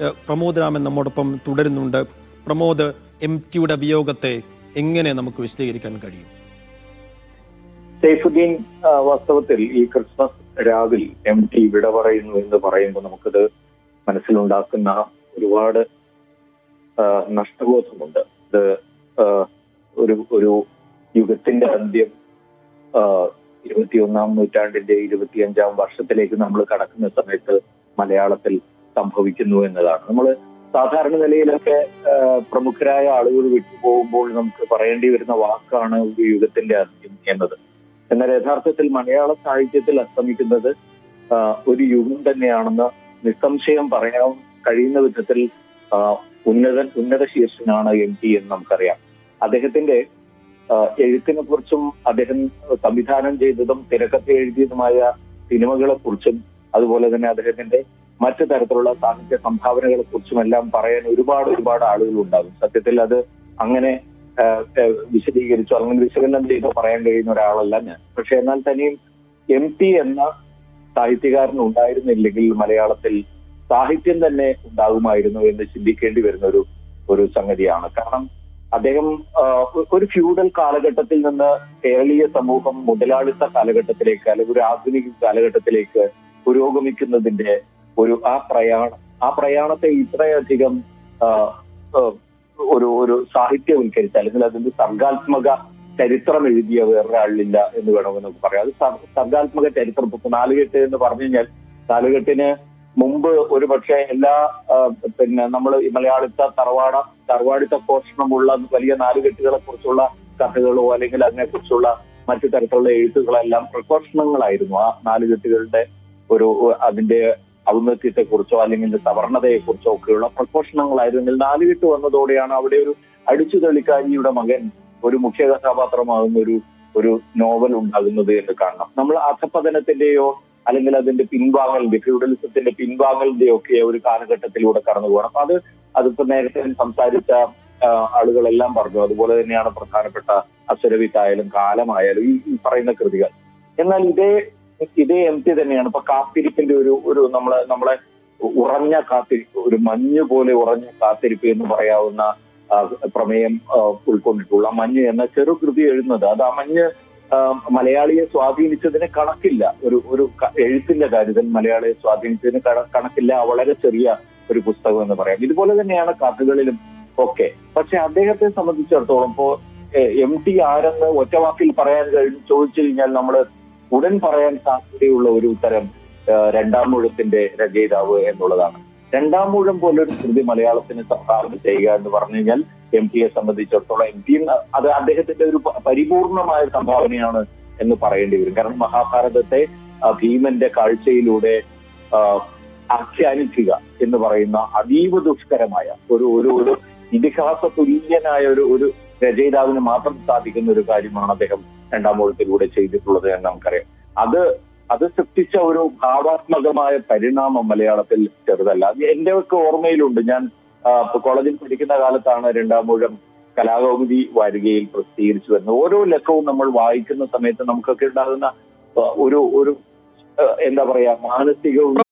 പ്രമോദ് രാമൻ നമ്മോടൊപ്പം തുടരുന്നുണ്ട്. പ്രമോദ് എം ടിയുടെ വിയോഗത്തെ എങ്ങനെ നമുക്ക് വിശദീകരിക്കാൻ കഴിയും? സൈഫുദ്ദീൻ വാസ്തവത്തിൽ ഈ ക്രിസ്മസ് രാവിൽ എം ടി വിട പറയുന്നു എന്ന് പറയുമ്പോൾ നമുക്കത് മനസ്സിലുണ്ടാക്കുന്ന ഒരുപാട് നഷ്ടബോധമുണ്ട്. ഇത് ഒരു ഒരു യുഗത്തിന്റെ അന്ത്യം ഇരുപത്തിയൊന്നാം നൂറ്റാണ്ടിന്റെ ഇരുപത്തിയഞ്ചാം വർഷത്തിലേക്ക് നമ്മൾ കടക്കുന്ന സമയത്ത് മലയാളത്തിൽ സംഭവിക്കുന്നു എന്നതാണ്. നമ്മൾ സാധാരണ നിലയിലൊക്കെ പ്രമുഖരായ ആളുകൾ വിട്ടുപോകുമ്പോൾ നമുക്ക് പറയേണ്ടി വരുന്ന വാക്കാണ് ഒരു യുഗത്തിന്റെ അന്ത്യം എന്നത്. എന്നാൽ യഥാർത്ഥത്തിൽ മലയാള സാഹിത്യത്തിൽ അസ്തമിക്കുന്നത് ഒരു യുഗം തന്നെയാണെന്ന് നിസ്സംശയം പറയാൻ കഴിയുന്ന വിധത്തിൽ ഉന്നത ഉന്നതൻ ഉന്നത ശീർഷനാണ് എം ടി എന്ന് നമുക്കറിയാം. അദ്ദേഹത്തിന്റെ എഴുത്തിനെ കുറിച്ചും അദ്ദേഹം സംവിധാനം ചെയ്തതും തിരക്കഥ എഴുതിയതുമായ സിനിമകളെ കുറിച്ചും അതുപോലെ തന്നെ അദ്ദേഹത്തിന്റെ മറ്റു തരത്തിലുള്ള സാഹിത്യ സംഭാവനകളെ കുറിച്ചും എല്ലാം പറയാൻ ഒരുപാട് ഒരുപാട് ആളുകൾ ഉണ്ടാകും സത്യത്തിൽ അത് അങ്ങനെ വിശദീകരിച്ചോ അല്ലെങ്കിൽ വിശകലനം ചെയ്തോ പറയാൻ കഴിയുന്ന ഒരാളല്ല ഞാൻ. പക്ഷെ എന്നാൽ തന്നെയും എം ടി എന്ന സാഹിത്യകാരൻ ഉണ്ടായിരുന്നില്ലെങ്കിൽ മലയാളത്തിൽ സാഹിത്യം തന്നെ ഉണ്ടാകുമായിരുന്നു എന്ന് ചിന്തിക്കേണ്ടി വരുന്ന ഒരു ഒരു സംഗതിയാണ്. കാരണം അദ്ദേഹം ഒരു ഫ്യൂഡൽ കാലഘട്ടത്തിൽ നിന്ന് കേരളീയ സമൂഹം മുതലാളിത്ത കാലഘട്ടത്തിലേക്ക് അല്ലെങ്കിൽ ഒരു ആധുനിക കാലഘട്ടത്തിലേക്ക് പുരോഗമിക്കുന്നതിന്റെ ഒരു ആ പ്രയാണം ആ പ്രയാണത്തെ ഇത്രയധികം ഒരു ഒരു സാഹിത്യവൽക്കരിച്ച അല്ലെങ്കിൽ അതിന്റെ സർഗാത്മക ചരിത്രം എഴുതിയ വേറൊരാളില്ല എന്ന് വേണമെന്ന് പറയാം. അത് സർ- സർഗാത്മക ചരിത്രം ഇപ്പൊ നാലുകെട്ട് എന്ന് പറഞ്ഞു കഴിഞ്ഞാൽ നാലുകെട്ടിന് മുമ്പ് ഒരു പക്ഷേ എല്ലാ പിന്നെ നമ്മൾ മലയാളിത്ത തറവാട തറവാടിത്ത പോഷണമുള്ള വലിയ നാലുകെട്ടുകളെ കുറിച്ചുള്ള കഥകളോ അല്ലെങ്കിൽ അതിനെക്കുറിച്ചുള്ള മറ്റു തരത്തിലുള്ള എഴുത്തുകളെല്ലാം പ്രഘോഷണങ്ങളായിരുന്നു ആ നാലുകെട്ടുകളുടെ ഒരു അതിന്റെ ഔന്നത്യത്തെ കുറിച്ചോ അല്ലെങ്കിൽ സവർണതയെക്കുറിച്ചോ ഒക്കെയുള്ള പ്രഘോഷണങ്ങളായിരുന്നെങ്കിൽ നാലുകെട്ട് വന്നതോടെയാണ് അവിടെ ഒരു അടിച്ചു തെളിക്കാരിയുടെ മകൻ ഒരു മുഖ്യ കഥാപാത്രമാകുന്ന ഒരു ഒരു നോവൽ ഉണ്ടാകുന്നത് എന്ന് കാണണം. നമ്മൾ അധപതനത്തിന്റെയോ അല്ലെങ്കിൽ അതിന്റെ പിൻവാങ്ങലിന്റെ ഫ്യൂഡലിസത്തിന്റെ പിൻവാങ്ങലിന്റെയോ ഒക്കെ ഒരു കാലഘട്ടത്തിലൂടെ കടന്നു പോകണം. അപ്പൊ അത് അതിപ്പോ നേരത്തെ സംസാരിച്ച ആളുകളെല്ലാം പറഞ്ഞു. അതുപോലെ തന്നെയാണ് പ്രധാനപ്പെട്ട അസുരവിത്തായാലും കാലമായാലും ഈ പറയുന്ന കൃതികൾ. എന്നാൽ ഇതേ ഇതേ എം ടി തന്നെയാണ്. ഇപ്പൊ കാത്തിരിപ്പിന്റെ ഒരു ഒരു നമ്മളെ നമ്മളെ ഉറഞ്ഞ കാത്തിരിപ്പ് ഒരു മഞ്ഞ് പോലെ ഉറഞ്ഞ കാത്തിരിപ്പ് എന്ന് പറയാവുന്ന പ്രമേയം ഉൾക്കൊണ്ടിട്ടുള്ള മഞ്ഞ് എന്ന ചെറുകൃതി എഴുതുന്നത്. അത് ആ മഞ്ഞ് മലയാളിയെ സ്വാധീനിച്ചതിന് കണക്കില്ല. ഒരു ഒരു എഴുത്തിന്റെ കാര്യത്തിൽ മലയാളിയെ സ്വാധീനിച്ചതിന് കണക്കില്ല. വളരെ ചെറിയ ഒരു പുസ്തകം എന്ന് പറയാം. ഇതുപോലെ തന്നെയാണ് കഥകളിലും ഒക്കെ. പക്ഷെ അദ്ദേഹത്തെ സംബന്ധിച്ചിടത്തോളം ഇപ്പോ എം ടി ആരെന്ന് ഒറ്റവാക്കിൽ പറയാൻ കഴിഞ്ഞ് ചോദിച്ചു കഴിഞ്ഞാൽ നമ്മൾ ഉടൻ പറയാൻ സാധ്യതയുള്ള ഒരു ഉത്തരം രണ്ടാം മുഴത്തിന്റെ രചയിതാവ് എന്നുള്ളതാണ്. രണ്ടാം മൂഴം പോലൊരു കൃതി മലയാളത്തിന് സംഭാവന ചെയ്യുക എന്ന് പറഞ്ഞു കഴിഞ്ഞാൽ എം പിയെ സംബന്ധിച്ചിടത്തോളം എം പി അത് അദ്ദേഹത്തിന്റെ ഒരു പരിപൂർണമായ സംഭാവനയാണ് എന്ന് പറയേണ്ടി വരും. കാരണം മഹാഭാരതത്തെ ഭീമന്റെ കാഴ്ചയിലൂടെ ആഖ്യാനിക്കുക എന്ന് പറയുന്ന അതീവ ദുഷ്കരമായ ഒരു ഒരു ഒരു ഇതിഹാസ തുല്യനായ ഒരു ഒരു രചയിതാവിന് മാത്രം സാധിക്കുന്ന ഒരു കാര്യമാണ് അദ്ദേഹം രണ്ടാം മൂഴത്തിലൂടെ ചെയ്തിട്ടുള്ളത് എന്ന് നമുക്കറിയാം. അത് അത് സൃഷ്ടിച്ച ഒരു ഭാവാത്മകമായ പരിണാമം മലയാളത്തിൽ ചെറുതല്ല. എന്റെ ഒക്കെ ഓർമ്മയിലുണ്ട്. ഞാൻ കോളേജിൽ പഠിക്കുന്ന കാലത്താണ് രണ്ടാം മൂഴം കലാകൗമുദി വാരികയിൽ പ്രസിദ്ധീകരിച്ചു വരുന്നത് ഓരോ ലക്കവും നമ്മൾ വായിക്കുന്ന സമയത്ത് നമുക്കൊക്കെ ഉണ്ടാകുന്ന ഒരു ഒരു എന്താ പറയാ മാനസികവും